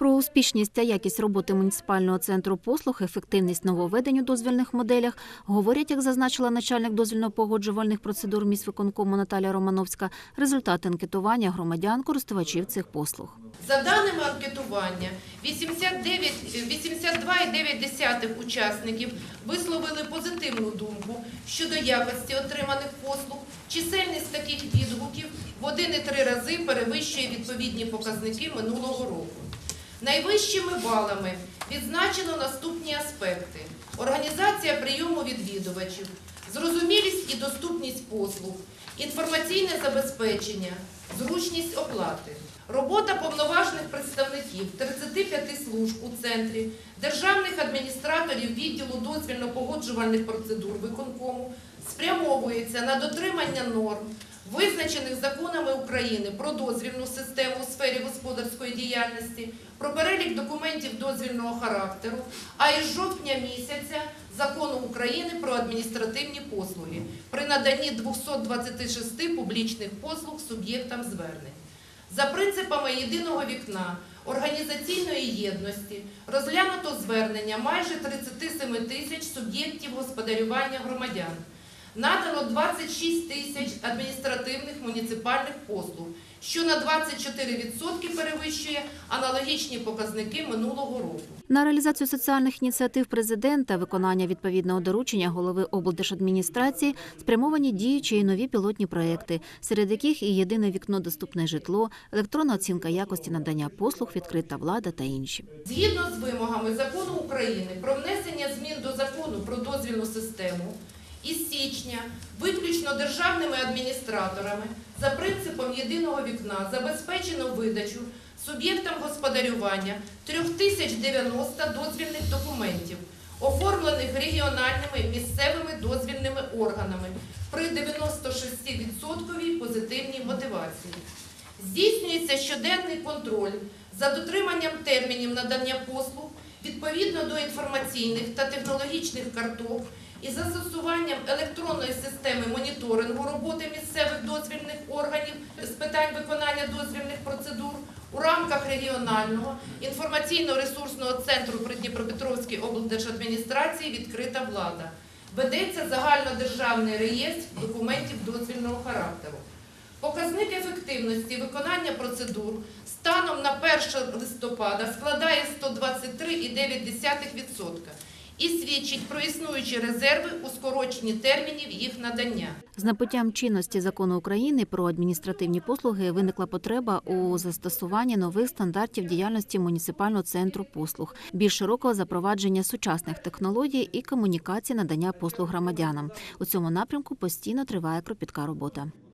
Про успішність та якість роботи муніципального центру послуг, ефективність нововведень у дозвільних моделях говорять, як зазначила начальник дозвільно-погоджувальних процедур міськвиконкому Наталія Романовська, результати анкетування громадян користувачів цих послуг. За даними анкетування, 89 82,9 учасників висловили позитивну думку щодо якості отриманих послуг. Чисельність таких відгуків в 1,3 рази перевищує відповідні показники минулого року. Найвищими балами відзначено наступні аспекти: організація прийому відвідувачів, зрозумілість і доступність послуг, інформаційне забезпечення, зручність оплати. Робота повноважних представників 35 служб у центрі, державних адміністраторів відділу дозвільно-погоджувальних процедур виконкому спрямовується на дотримання норм, визначених законами України про дозвільну систему у сфері господарської діяльності, про перелік документів дозвільного характеру, а із жовтня місяця Закону України про адміністративні послуги при наданні 226 публічних послуг суб'єктам звернень. За принципами єдиного вікна організаційної єдності розглянуто звернення майже 37 тисяч суб'єктів господарювання громадян. Надано 26 тисяч адміністративних муніципальних послуг, що на 24% перевищує аналогічні показники минулого року. На реалізацію соціальних ініціатив президента, виконання відповідного доручення голови облдержадміністрації спрямовані діючі і нові пілотні проекти, серед яких і єдине вікно доступне житло, електронна оцінка якості надання послуг, відкрита влада та інші. Згідно з вимогами закону України про внесення змін до закону про дозвільну систему, із січня виключно державними адміністраторами за принципом єдиного вікна забезпечено видачу суб'єктам господарювання 3090 дозвільних документів, оформлених регіональними місцевими дозвільними органами при 96% позитивній мотивації. Здійснюється щоденний контроль за дотриманням термінів надання послуг відповідно до інформаційних та технологічних карток із застосуванням електронної системи моніторингу роботи місцевих дозвільних органів з питань виконання дозвільних процедур у рамках регіонального інформаційно-ресурсного центру при Дніпропетровській облдержадміністрації Відкрита влада. Ведеться загальнодержавний реєстр документів дозвільного характеру. Показник ефективності виконання процедур станом на 1 листопада складає 123,9% і свідчить про існуючі резерви у скороченні термінів їх надання. З набуттям чинності закону України про адміністративні послуги виникла потреба у застосуванні нових стандартів діяльності муніципального центру послуг, більш широкого запровадження сучасних технологій і комунікації надання послуг громадянам. У цьому напрямку постійно триває кропітка робота.